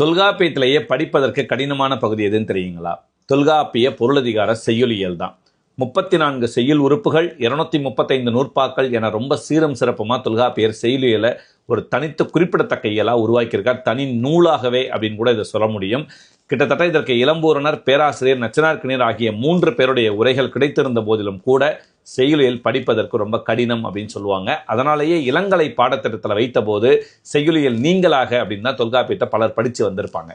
தொல்காப்பியத்திலேயே படிப்பதற்கு கடினமான பகுதி எதுன்னு தெரியுங்களா? தொல்காப்பிய பொருளதிகார செய்யுளியல் தான். முப்பத்தி நான்கு செய்யுள் உறுப்புகள் இருநூத்தி முப்பத்தைந்து நூற்பாக்கள் என ரொம்ப சீரம் சிறப்புமா தொல்காப்பியர் செய்யுளியலை ஒரு தனித்து குறிப்பிடத்தக்க இயலாக உருவாக்கியிருக்கார். தனி நூலாகவே அப்படின்னு கூட இதை சொல்ல முடியும். கிட்டத்தட்ட இதற்கு இளம்பூரணர் பேராசிரியர் நச்சினார்கிணர் ஆகிய மூன்று பேருடைய உரைகள் கிடைத்திருந்த போதிலும் கூட செய்யுளியல் படிப்பதற்கு ரொம்ப கடினம் அப்படின்னு சொல்லுவாங்க. அதனாலேயே இளங்கலை பாடத்திட்டத்தில் வைத்தபோது செய்யுளியல் நீங்களாக அப்படின்னா தொல்காப்பியத்தை பலர் படித்து வந்திருப்பாங்க.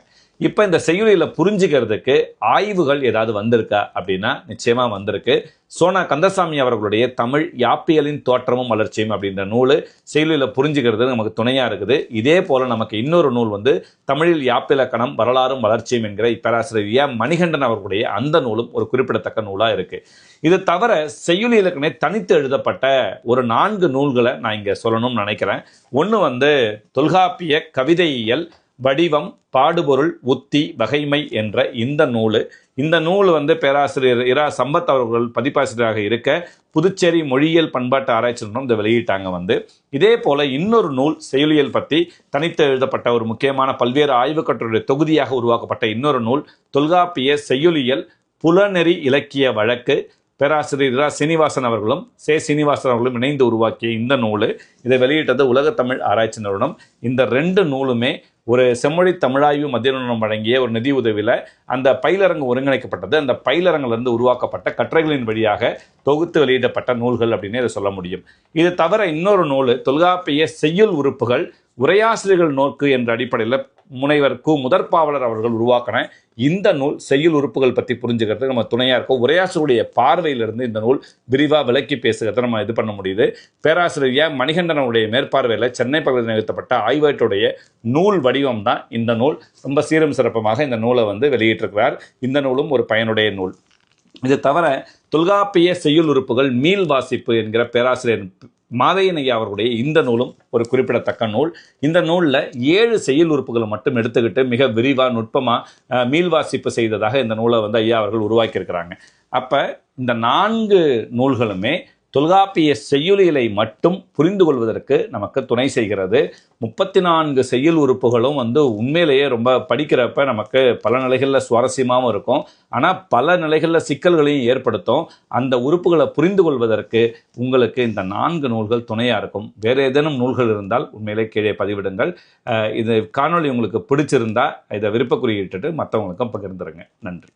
இப்போ இந்த செய்யுளியில் புரிஞ்சுக்கிறதுக்கு ஆய்வுகள் ஏதாவது வந்திருக்கா அப்படின்னா நிச்சயமா வந்திருக்கு. சோனா கந்தசாமி அவர்களுடைய தமிழ் யாப்பியலின் தோற்றமும் வளர்ச்சியும் அப்படின்ற நூல் செயலியில் புரிஞ்சுக்கிறது நமக்கு துணையா இருக்குது. இதே போல நமக்கு இன்னொரு நூல் வந்து தமிழில் யாப்பிலக்கணம் வரலாறும் வளர்ச்சியும் என்கிற பேராசிரியர் மணிகண்டன் அவர்களுடைய அந்த நூலும் ஒரு குறிப்பிடத்தக்க நூலா இருக்கு. இது தவிர செய்யுள் இலக்கணை தனித்து எழுதப்பட்ட ஒரு நான்கு நூல்களை நான் இங்கே சொல்லணும்னு நினைக்கிறேன். ஒன்று வந்து தொல்காப்பிய கவிதையியல் வடிவம் பாடுபொருள் உத்தி வகைமை என்ற இந்த நூல். இந்த நூல் வந்து பேராசிரியர் இரா சம்பத் அவர்கள் பதிப்பாசிரியராக இருக்க புதுச்சேரி மொழியியல் பண்பாட்டு ஆராய்ச்சி நிறுவனம் இதை வெளியிட்டாங்க வந்து. இதே போல் இன்னொரு நூல் செயலியல் பற்றி தனித்து எழுதப்பட்ட ஒரு முக்கியமான பல்வேறு ஆய்வுக் கட்டுரை தொகுதியாக உருவாக்கப்பட்ட இன்னொரு நூல் தொல்காப்பிய செய்யுளியல் புலநெறி இலக்கிய வழக்கு. பேராசிரியர் இரா சீனிவாசன் அவர்களும் சே சீனிவாசன் அவர்களும் இணைந்து உருவாக்கிய இந்த நூல். இதை வெளியிட்டது உலக தமிழ் ஆராய்ச்சி நிறுவனம். இந்த ரெண்டு நூலுமே ஒரு செம்மொழி தமிழாய்வு மத்திய நிறுவனம் வழங்கிய ஒரு நிதி உதவியில் அந்த பயிலரங்கு ஒருங்கிணைக்கப்பட்டது. அந்த பயிலரங்கிலிருந்து உருவாக்கப்பட்ட கட்டுரைகளின் வழியாக தொகுத்து வெளியிடப்பட்ட நூல்கள் அப்படின்னு இதை சொல்ல முடியும். இது தவிர இன்னொரு நூல் தொல்காப்பிய செய்யுள் உறுப்புகள் உரையாசிரியர்கள் நோக்கு என்ற அடிப்படையில் முனைவர் கு. முதற்பாவலர் அவர்கள் உருவாக்கின இந்த நூல் செய்யுள் உறுப்புகள் பற்றி புரிஞ்சுக்கிறது நம்ம துணையாக இருக்கும். உரையாசிரியருடைய பார்வையிலிருந்து இந்த நூல் விரிவாக விளக்கி பேசுகிறத நம்ம இது பண்ண முடியுது. பேராசிரியர் ஏ. மணிகண்டனுடைய மேற்பார்வையில் சென்னை பகுதியில் நிகழ்த்தப்பட்ட ஆய்வேட்டுடைய நூல் வடிவம் தான் இந்த நூல். ரொம்ப சீரும் சிறப்பமாக இந்த நூலை வந்து வெளியிட்டிருக்கிறார். இந்த நூலும் ஒரு பயனுடைய நூல். இது தவிர தொல்காப்பிய செய்யுள் உறுப்புகள் மீள் வாசிப்பு என்கிற பேராசிரியர் மாதையனையா அவர்களுடைய இந்த நூலும் ஒரு குறிப்பிடத்தக்க நூல். இந்த நூலில் ஏழு செயல் உறுப்புகளை மட்டும் எடுத்துக்கிட்டு மிக விரிவாக நுட்பமாக மீள்வாசிப்பு செய்ததாக இந்த நூலை வந்து ஐயா அவர்கள் உருவாக்கியிருக்கிறாங்க. அப்போ இந்த நான்கு நூல்களுமே தொல்காப்பிய செய்யுளியலை மட்டும் புரிந்து கொள்வதற்கு நமக்கு துணை செய்கிறது. முப்பத்தி நான்கு செய்யுள் உறுப்புகளும் வந்து உண்மையிலேயே ரொம்ப படிக்கிறப்ப நமக்கு பல நிலைகளில் சுவாரஸ்யமாகவும் இருக்கும். ஆனால் பல நிலைகளில் சிக்கல்களையும் ஏற்படுத்தும். அந்த உறுப்புகளை புரிந்து கொள்வதற்கு உங்களுக்கு இந்த நான்கு நூல்கள் துணையாக இருக்கும். வேறு ஏதேனும் நூல்கள் இருந்தால் உண்மையிலே கீழே பதிவிடுங்கள். இது காணொளி உங்களுக்கு பிடிச்சிருந்தா இதை விருப்ப மற்றவங்களுக்கும் பகிர்ந்துருங்க. நன்றி.